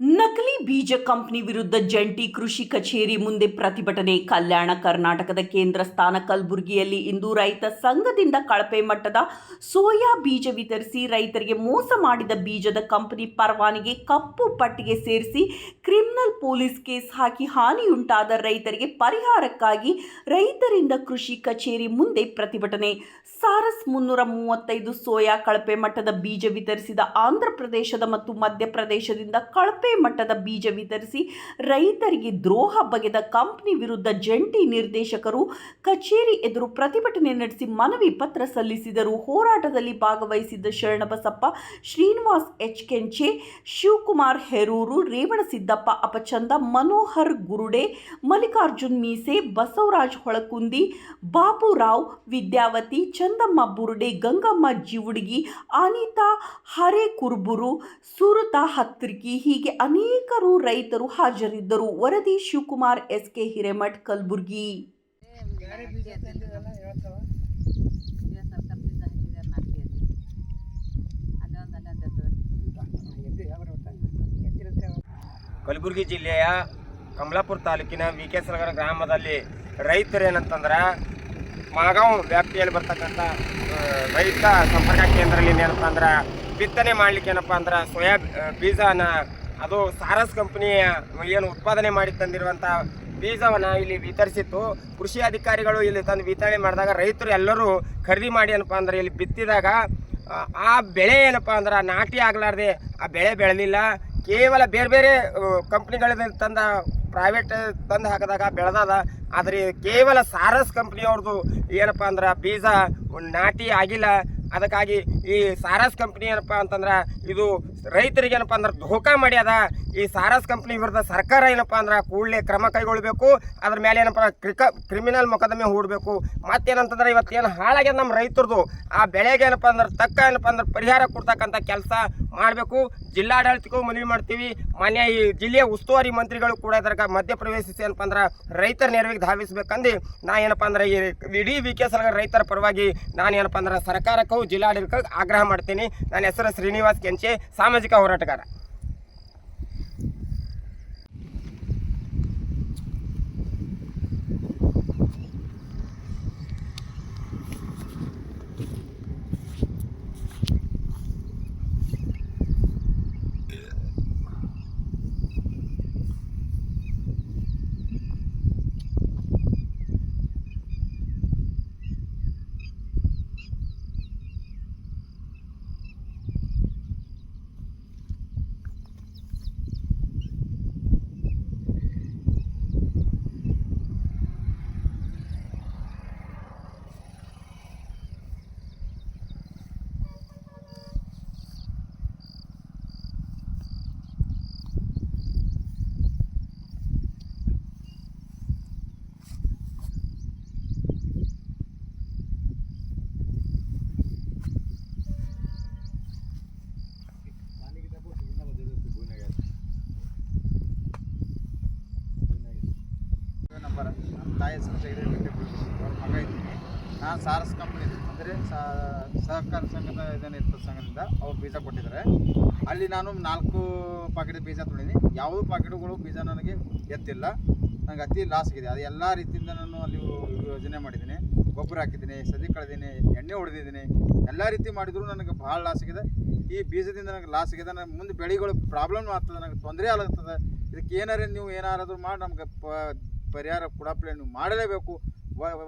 ನಕಲಿ ಬೀಜ ಕಂಪನಿ ವಿರುದ್ಧ ಜಂಟಿ ಕೃಷಿ ಕಚೇರಿ ಮುಂದೆ ಪ್ರತಿಭಟನೆ. ಕಲ್ಯಾಣ ಕರ್ನಾಟಕದ ಕೇಂದ್ರ ಸ್ಥಾನ ಕಲಬುರಗಿಯಲ್ಲಿ ಇಂದು ರೈತ ಸಂಘದಿಂದ ಕಳಪೆ ಮಟ್ಟದ ಸೋಯಾ ಬೀಜ ವಿತರಿಸಿ ರೈತರಿಗೆ ಮೋಸ ಮಾಡಿದ ಬೀಜದ ಕಂಪನಿ ಪರವಾನಿಗೆ ಕಪ್ಪು ಪಟ್ಟಿಗೆ ಸೇರಿಸಿ ಕ್ರಿಮಿನಲ್ ಪೊಲೀಸ್ ಕೇಸ್ ಹಾಕಿ ಹಾನಿಯುಂಟಾದ ರೈತರಿಗೆ ಪರಿಹಾರಕ್ಕಾಗಿ ರೈತರಿಂದ ಕೃಷಿ ಕಚೇರಿ ಮುಂದೆ ಪ್ರತಿಭಟನೆ. ಸಾರಸ್ ಮುನ್ನೂರ ಮೂವತ್ತೈದು ಸೋಯಾ ಕಳಪೆ ಮಟ್ಟದ ಬೀಜ ವಿತರಿಸಿದ ಆಂಧ್ರ ಪ್ರದೇಶದ ಮತ್ತು ಮಧ್ಯಪ್ರದೇಶದಿಂದ ಕಳಪೆ ಮಟ್ಟದ ಬೀಜ ವಿತರಿಸಿ ರೈತರಿಗೆ ದ್ರೋಹ ಬಗೆದ ಕಂಪನಿ ವಿರುದ್ಧ ಜಂಟಿ ನಿರ್ದೇಶಕರು ಕಚೇರಿ ಎದುರು ಪ್ರತಿಭಟನೆ ನಡೆಸಿ ಮನವಿ ಪತ್ರ ಸಲ್ಲಿಸಿದರು. ಹೋರಾಟದಲ್ಲಿ ಭಾಗವಹಿಸಿದ್ದ ಶರಣಬಸಪ್ಪ, ಶ್ರೀನಿವಾಸ್ ಎಚ್. ಕೆಂಚೆ, ಶಿವಕುಮಾರ್ ಹೆರೂರು ರೇವಣಸಿದ್ದಪ್ಪ ಅಪಚಂದ ಮನೋಹರ್ ಗುರುಡೆ, ಮಲ್ಲಿಕಾರ್ಜುನ್ ಮೀಸೆ, ಬಸವರಾಜ್ ಹೊಳಕುಂದಿ, ಬಾಬುರಾವ್ ವಿದ್ಯಾವತಿ, ಚಂದಮ್ಮ ಬುರುಡೆ, ಗಂಗಮ್ಮ ಜಿವುಡಿಗಿ, ಅನಿತಾ ಹರೇ ಕುರ್ಬುರು ಸುರತಾ ಹತ್ರಿಕಿ ಹೀಗೆ ಅನೇಕರು ರೈತರು ಹಾಜರಿದ್ದರು. ವರದಿ ಶಿವಕುಮಾರ್ ಎಸ್ ಕೆ ಹಿರೇಮಠ್, ಕಲಬುರ್ಗಿ. ಕಲಬುರ್ಗಿ ಜಿಲ್ಲೆಯ ಕಮಲಾಪುರ ತಾಲೂಕಿನ ವಿ ಕೆ ಸರ್ಗರ ಗ್ರಾಮದಲ್ಲಿ ರೈತರು ಏನಂತಂದ್ರೆ ಮಾಗಾಂವ್ ವ್ಯಾಪ್ತಿಯಲ್ಲಿ ಬರ್ತಕ್ಕಂಥ ರೈತ ಸಂಪರ್ಕ ಕೇಂದ್ರದಲ್ಲಿ ಏನಪ್ಪ ಅಂದ್ರೆ ಬಿತ್ತನೆ ಮಾಡ್ಲಿಕ್ಕೆ ಏನಪ್ಪ ಅಂದ್ರೆ ಸೋಯಾ ಬೀಜನ ಅದು ಸಾರಸ್ ಕಂಪನಿ ಏನು ಉತ್ಪಾದನೆ ಮಾಡಿ ತಂದಿರುವಂಥ ಬೀಜವನ್ನು ಇಲ್ಲಿ ವಿತರಿಸಿತ್ತು. ಕೃಷಿ ಅಧಿಕಾರಿಗಳು ಇಲ್ಲಿ ತಂದು ವಿತರಣೆ ಮಾಡಿದಾಗ ರೈತರು ಎಲ್ಲರೂ ಖರೀದಿ ಮಾಡಿ ಏನಪ್ಪ ಅಂದ್ರೆ ಇಲ್ಲಿ ಬಿತ್ತಿದಾಗ ಆ, ಬೆಳೆ ಏನಪ್ಪ ಅಂದ್ರೆ ನಾಟಿ ಆಗಲಾರ್ದೆ ಆ ಬೆಳೆ ಬೆಳೆದಿಲ್ಲ. ಕೇವಲ ಬೇರೆ ಬೇರೆ ಕಂಪ್ನಿಗಳಿಂದ ತಂದ ಪ್ರೈವೇಟ್ ತಂದು ಹಾಕಿದಾಗ ಬೆಳೆದಾದ. ಆದರೆ ಕೇವಲ ಸಾರಸ್ ಕಂಪ್ನಿಯವ್ರದ್ದು ಏನಪ್ಪ ಅಂದ್ರೆ ಬೀಜ ನಾಟಿ ಆಗಿಲ್ಲ. ಅದಕ್ಕಾಗಿ ಈ ಸಾರಸ್ ಕಂಪ್ನಿ ಏನಪ್ಪ ಅಂತಂದ್ರೆ, ಇದು ರೈತರಿಗೆ ಏನಪ್ಪ ಅಂದ್ರೆ ಧೋಕಾ ಮಾಡ್ಯದ ಈ ಸಾರಸ್ ಕಂಪ್ನಿ ವಿರುದ್ಧ ಸರ್ಕಾರ ಏನಪ್ಪ ಅಂದ್ರೆ ಕೂಡಲೇ ಕ್ರಮ ಕೈಗೊಳ್ಳಬೇಕು ಅದ್ರ ಮೇಲೆ ಏನಪ್ಪ ಕ್ರಿಕ, ಕ್ರಿಮಿನಲ್ ಮೊಕದ್ದಮೆ ಹೂಡಬೇಕು. ಮತ್ತೇನಂತಂದ್ರೆ ಇವತ್ತೇನು ಹಾಳಾಗ್ಯದ ನಮ್ಮ ರೈತರದು. ಆ ಬೆಳೆಗೆ ಏನಪ್ಪ ಅಂದ್ರೆ ತಕ್ಕ ಏನಪ್ಪ ಅಂದ್ರೆ ಪರಿಹಾರ ಕೊಡ್ತಕ್ಕಂಥ ಕೆಲಸ ಮಾಡಬೇಕು. ಜಿಲ್ಲಾಡಳಿತಕ್ಕೂ ಮನವಿ ಮಾಡ್ತೀವಿ. ಮಾನ್ಯ ಈ ಜಿಲ್ಲೆಯ ಉಸ್ತುವಾರಿ ಮಂತ್ರಿಗಳು ಕೂಡ ಇದ್ರಾಗ ಮಧ್ಯಪ್ರವೇಶಿಸಿ ಏನಪ್ಪ ಅಂದ್ರೆ ರೈತರ ನೆರವಿಗೆ ಧಾವಿಸಬೇಕಂದು ನಾ ಏನಪ್ಪ ಅಂದ್ರೆ ಈ ಇಡೀ ವಿ ಕೆ ಸರ್ಕಾರ ರೈತರ ಪರವಾಗಿ ನಾನು ಏನಪ್ಪ ಅಂದ್ರೆ ಸರ್ಕಾರಕ್ಕೂ ಜಿಲ್ಲಾಡಳಿತಕ್ಕೂ ಆಗ್ರಹ ಮಾಡ್ತೀನಿ. ನನ್ನ ಹೆಸರು ಶ್ರೀನಿವಾಸ್ ಕೆಂಚೆ, ಸಾಮಾಜಿಕ ಹೋರಾಟಗಾರ. ನಂಬರ್ ನಮ್ಮ ತಾಯಿ ಸಂಸ್ಥೆ ಬೆಟ್ಟೆ ಅವ್ರ ಮಗ ಇದ್ದೀನಿ. ನಾನು ಸಾರಸ್ ಕಂಪ್ನಿ ಅಂದರೆ ಸಹಕಾರ ಸಂಘದ ಇರ್ತದೆ ಸಂಘದಿಂದ ಅವ್ರು ಬೀಜ ಕೊಟ್ಟಿದ್ದಾರೆ. ಅಲ್ಲಿ ನಾನು ನಾಲ್ಕು ಪಾಕೆಟ್ ಬೀಜ ತೊಳೀನಿ ಯಾವುದೂ ಪಾಕೆಟ್ಗಳು ಬೀಜ ನನಗೆ ಎತ್ತಿಲ್ಲ. ನನಗೆ ಅತಿ ಲಾಸ್ ಆಗಿದೆ. ಅದು ಎಲ್ಲ ರೀತಿಯಿಂದ ನಾನು ಅಲ್ಲಿ ಯೋಜನೆ ಮಾಡಿದ್ದೀನಿ. ಗೊಬ್ಬರ ಹಾಕಿದ್ದೀನಿ ಸದಿ ಕಳೆದೀನಿ ಎಣ್ಣೆ ಹೊಡೆದಿದ್ದೀನಿ. ಎಲ್ಲ ರೀತಿ ಮಾಡಿದ್ರು ನನಗೆ ಭಾಳ ಲಾಸ್ ಆಗಿದೆ. ಈ ಬೀಜದಿಂದ ನನಗೆ ಲಾಸ್ ಆಗಿದೆ. ನನಗೆ ಮುಂದೆ ಬೆಳೆಗಳು ಪ್ರಾಬ್ಲಮ್ ಆಗ್ತದೆ. ನನಗೆ ತೊಂದರೆ ಆಗ್ತದೆ. ಇದಕ್ಕೆ ಏನಾರೇ ನೀವು ಏನಾರಾದ್ರೂ ಮಾಡಿ ನಮ್ಗೆ ಪರಿಹಾರ ಕೊಡಪ್ಲೆ ನೀವು ಮಾಡಲೇಬೇಕು.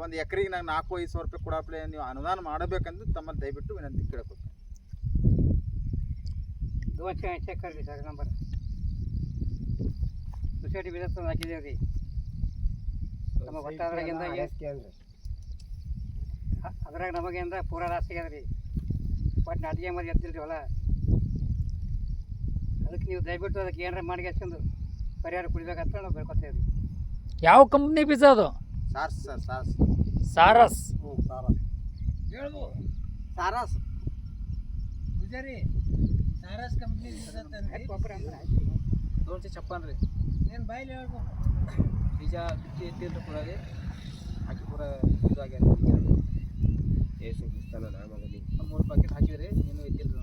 ಒಂದು ಎಕರೆಗೆ ನಾನು ನಾಲ್ಕು ಐದು ಸಾವಿರ ರೂಪಾಯಿ ಕೊಡಪ್ಲೆ ನೀವು ಅನುದಾನ ಮಾಡಬೇಕಂತ ತಮ್ಮಲ್ಲಿ ದಯವಿಟ್ಟು ವಿನಂತಿ ಕೇಳ್ಕೊತೀನಿ ಚೆಕ್ ಕರೀರಿ ಸರ್ ನಂಬರ್. ಸೊಸೈಟಿ ಬಿಸ್ನೆಸ್ ಹಾಕಿದ್ದೀವಿ ರೀ. ನಮ್ಮ ಗೊತ್ತಾದ್ರಾಗಿಂದ ಅದ್ರಾಗ ನಮಗಿಂದ ಪೂರಾ ಲಾಸ್ ಆಗ್ಯದ ರೀ. ಬಟ್ ಅಡುಗೆ ಮಾಡಿ ಎದ್ದಿಲ್ರಿ ಹೊಲ. ಅದಕ್ಕೆ ನೀವು ದಯವಿಟ್ಟು ಅದಕ್ಕೆ ಏನಾರ ಮಾಡಿ ಪರಿಹಾರ ಕುಡಿಬೇಕಂತ ನಾವು ಬೇಡ್ಕೊತೇವೆ ಯಾವ ಕಂಪ್ನಿ ಪಿಜ್ಜಾ ಅದು? ಸಾರ್ಸ್ ಸರ್ ಸಾರ್ಸ್. ಸಾರಸ್. ಹ್ಞೂ ಸಾರಸ್. ಸಾರಸ್. ಪೂಜಾರಿ ಸಾರಸ್ ಕಂಪ್ನಿ ದೋನ್ಶೆ ಛಪ್ಪನ್ ರೀ. ಏನು ಬಾಯಲ್ಲಿ ಹೇಳ್ಬೇಕು? ಬೀಜ ಬಿತ್ತಿ ಎತ್ತಿಲ್ರಿ ಪೂರ ರೀ ಹಾಕಿ ಪೂರ ಇದಾಗ್ಯಾರ ಬೀಜ ಏಸು ಬಿಸ್ತಾನ ನಾಮದಲ್ಲಿ ಮೂರು ಪ್ಯಾಕೆಟ್ ಹಾಕಿದ್ರಿ ನೀನು ಎತ್ತಿಲ್ರಿ ನಾವು